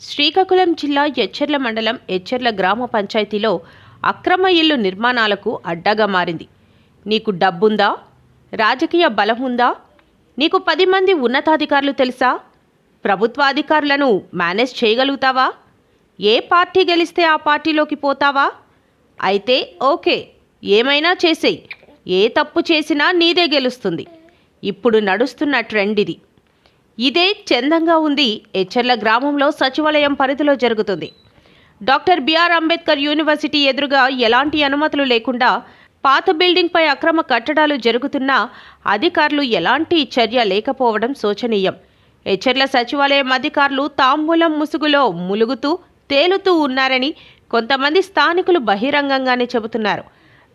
శ్రీకాకుళం జిల్లా ఎచ్చెర్ల మండలం ఎచ్చెర్ల గ్రామ పంచాయతీలో అక్రమ ఇల్లు నిర్మాణాలకు అడ్డగా మారింది. నీకు డబ్బుందా? రాజకీయ బలం ఉందా నీకు పది మంది ఉన్నతాధికారులు తెలుసా? ప్రభుత్వ అధికారులను మేనేజ్ చేయగలుగుతావా? ఏ పార్టీ గెలిస్తే ఆ పార్టీలోకి పోతావా? అయితే ఓకే ఏమైనా చేసేయి. ఏ తప్పు చేసినా నీదే గెలుస్తుంది. ఇప్పుడు నడుస్తున్న ట్రెండ్ ఇది. ఇదే చందంగా ఉంది. ఎచ్చర్ల గ్రామంలో సచివాలయం పరిధిలో జరుగుతుంది. డాక్టర్ బిఆర్ అంబేద్కర్ యూనివర్సిటీ ఎదురుగా ఎలాంటి అనుమతులు లేకుండా పాత బిల్డింగ్పై అక్రమ కట్టడాలు జరుగుతున్నా అధికారులు ఎలాంటి చర్య లేకపోవడం శోచనీయం. హెచ్చర్ల సచివాలయం అధికారులు తాంబూలం ముసుగులో ములుగుతూ తేలుతూ ఉన్నారని కొంతమంది స్థానికులు బహిరంగంగానే చెబుతున్నారు.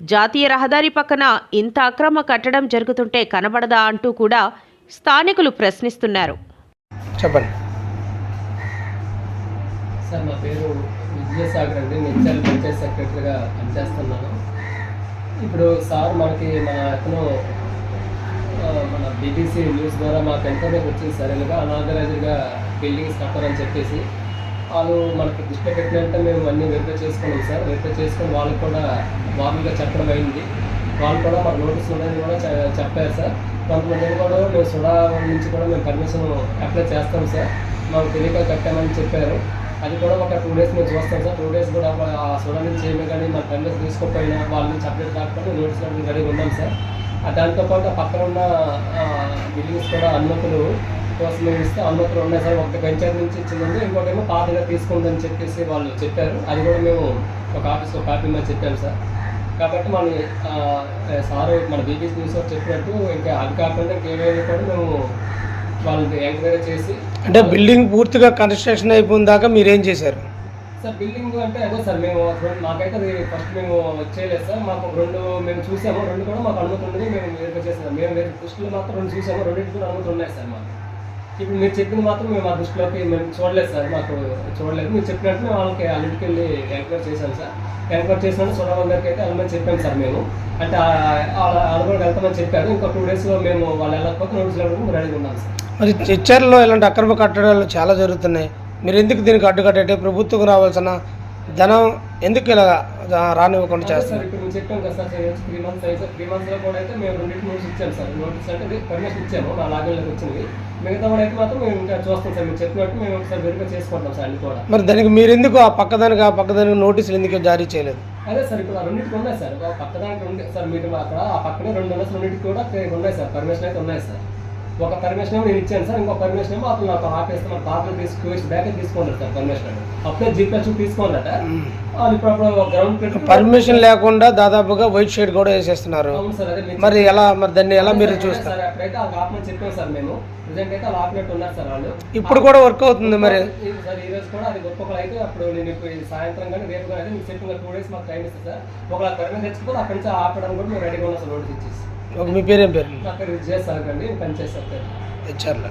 జాతీయ రహదారి పక్కన ఇంత అక్రమ కట్టడం జరుగుతుంటే కనబడదా అంటూ కూడా స్థానికులు ప్రశ్నిస్తున్నారు. చెప్పండి. సార్ నా పేరు విజయసాగర్ అండి. నిత్యాల పంచాయత్ సెక్రటరీగా పనిచేస్తున్నాను. ఇప్పుడు సార్ మనకి మన అతను మన బీబీసీ న్యూస్ ద్వారా మాకు ఇన్ఫర్మేషన్ వచ్చింది సార్. ఇలాగా అనాథరైజ్డ్గా బిల్డింగ్స్ కట్టారని చెప్పేసి వాళ్ళు మనకి దృష్టి పెట్టినంటే మేము అన్నీ వెరిఫై చేసుకున్నాం సార్. వెరిఫై చేసుకొని వాళ్ళకి కూడా వార్నింగ్గా చెప్పడం అయింది. వాళ్ళు కూడా మాకు నోటీస్ ఉందని కూడా చెప్పారు సార్. కొంతమంది కూడా మేము సుడా నుంచి కూడా మేము పర్మిషన్ అప్లై చేస్తాం సార్. మాకు తెలియక కట్టామని చెప్పారు. అది కూడా ఒక టూ డేస్ మేము చూస్తాం సార్. టూ డేస్ కూడా ఆ సుడా నుంచి ఏమి కానీ మా పర్మిషన్ తీసుకోకపోయినా వాళ్ళ నుంచి అప్డేట్ కాకపోతే నోటీస్ కూడా రెడీ ఉన్నాం సార్. దాంతోపాటు పక్కన ఉన్న బిల్డింగ్స్ కూడా అనుమతులు కోసం మేము ఇస్తే అనుమతులు ఉన్నాయి సార్. ఒక పంచాయతీ నుంచి ఇచ్చిందండి ఇంకోటేమో పాతగా తీసుకుందని చెప్పేసి వాళ్ళు చెప్పారు. అది కూడా మేము ఒక ఆఫీస్లో కాపీ మీద చెప్పాము సార్. కాబట్టి మన సార్ మన బీబీసీ న్యూస్ చెప్పినట్టు ఇంకా అది కాకుండా ఇంకేమైనా కూడా మేము వాళ్ళని ఎంక్వైరీ చేసి అంటే బిల్డింగ్ పూర్తిగా కన్స్ట్రక్షన్ అయిపోయిన దాకా మీరు ఏం చేశారు? సార్ బిల్డింగ్ అంటే అదే సార్ మేము మాకైతే అది ఫస్ట్ మేము చేయలేదు సార్. మాకు రెండు మేము చూసాము రెండు కూడా మాకు అనుమతి ఉండదు మేము వెరిఫై చేసాము. మేము దృష్టిలో మాత్రం రెండు చూసాము రెండింటి కూడా అనుమతి ఉన్నాయి సార్ మాకు. ఇప్పుడు మీరు చెప్పింది మాత్రం మేము ఆ దృష్టిలోకి మేము చూడలేదు సార్ మాకు చూడలేదు. మీరు చెప్పినట్టు మేము వాళ్ళకి అన్నింటికి వెళ్ళి ఎంక్వైర్ చేశాను సార్. ఎంక్వైర్ చేసినట్టు సోడవాల్ గారికి అయితే వెళ్ళమని చెప్పాం సార్ మేము. అంటే వాళ్ళు కూడా వెళ్తామని చెప్పారు. ఇంకో టూ డేస్లో మేము వాళ్ళు వెళ్ళకపోతే నోటీస్ ఇవ్వడానికి రెడీగా ఉన్నాం సార్. మరి చర్చల్లో ఇలాంటి అక్రమ కట్టడాలు చాలా జరుగుతున్నాయి. మీరు ఎందుకు దీనికి అడ్డుకట్టే ప్రభుత్వం రావాల్సిన ధనం ఎందుకు ఇలా రానివ్వకుండా చేస్తారు ఇప్పుడు మేము చెప్పాం కదా సార్ త్రీ మంత్స్ అయితే త్రీ మంత్స్లో కూడా అయితే మేము రెండింటి నోటీస్ ఇచ్చాము సార్. నోటీస్ అంటే పర్మిషన్ ఇచ్చాము నా లాగిన్లోకి వచ్చింది. మిగతా కూడా అయితే మాత్రం మేము ఇంకా చూస్తాం సార్ మీరు చెప్పినట్టు మేము ఒకసారి వెరిఫై చేసుకుంటాం సార్ అన్ని కూడా. మరి దానికి మీరు ఎందుకు ఆ పక్కదానికి ఆ పక్కదానికి నోటీసులు ఎందుకు జారీ చేయలేదు? అదే సార్ ఇప్పుడు రెండింటికి ఉన్నాయి సార్. ఒక పక్క దానికి ఉంది సార్ మీరు అక్కడ ఆ పక్కనే రెండు ఉన్నాయి సార్ రెండింటికి కూడా ఉన్నాయి సార్. పర్మిషన్ అయితే ఉన్నాయి సార్. ఒక పర్మిషన్ ఏమో నేను ఇచ్చాను సార్ ఇంకో పర్మిషన్ ఏమో అతను నాకు ఆపేస్తే మన పాటలు తీసుకు బ్యాక్ తీసుకోండి సార్ పర్మిషన్ అప్పుడే జీపీఎస్ వాళ్ళు ఇప్పుడు గ్రౌండ్ పర్మిషన్ లేకుండా దాదాపుగా వైట్ షేడ్ కూడా వేసేస్తున్నారు. మీరు ఎలా మరి దాన్ని ఎలా మీరు చూస్తారు? అప్పుడైతే వాళ్ళు ఆపమని చెప్పాం సార్ మేము. ప్రజెంట్ అయితే ఆపినట్టు ఉన్నారు సార్ వాళ్ళు. ఇప్పుడు కూడా వర్క్ అవుతుంది మరి. సార్ ఈ రోజు కూడా అది ఒక్కొక్కరు అయితే అప్పుడు నేను ఇప్పుడు ఈ సాయంత్రం కానీ రేపు కానీ మీకు చెప్పిన టూ డేస్ మాకు టైం ఇస్తుంది సార్. ఒకవేళ పర్మిషన్ తెచ్చుకోతే అక్కడి నుంచి ఆపడం కూడా మేము రెడీగా ఉన్నాం సార్ నోటీస్ ఇచ్చేసి. మీ పేరేం పేరు? హెచ్ఆర్లో.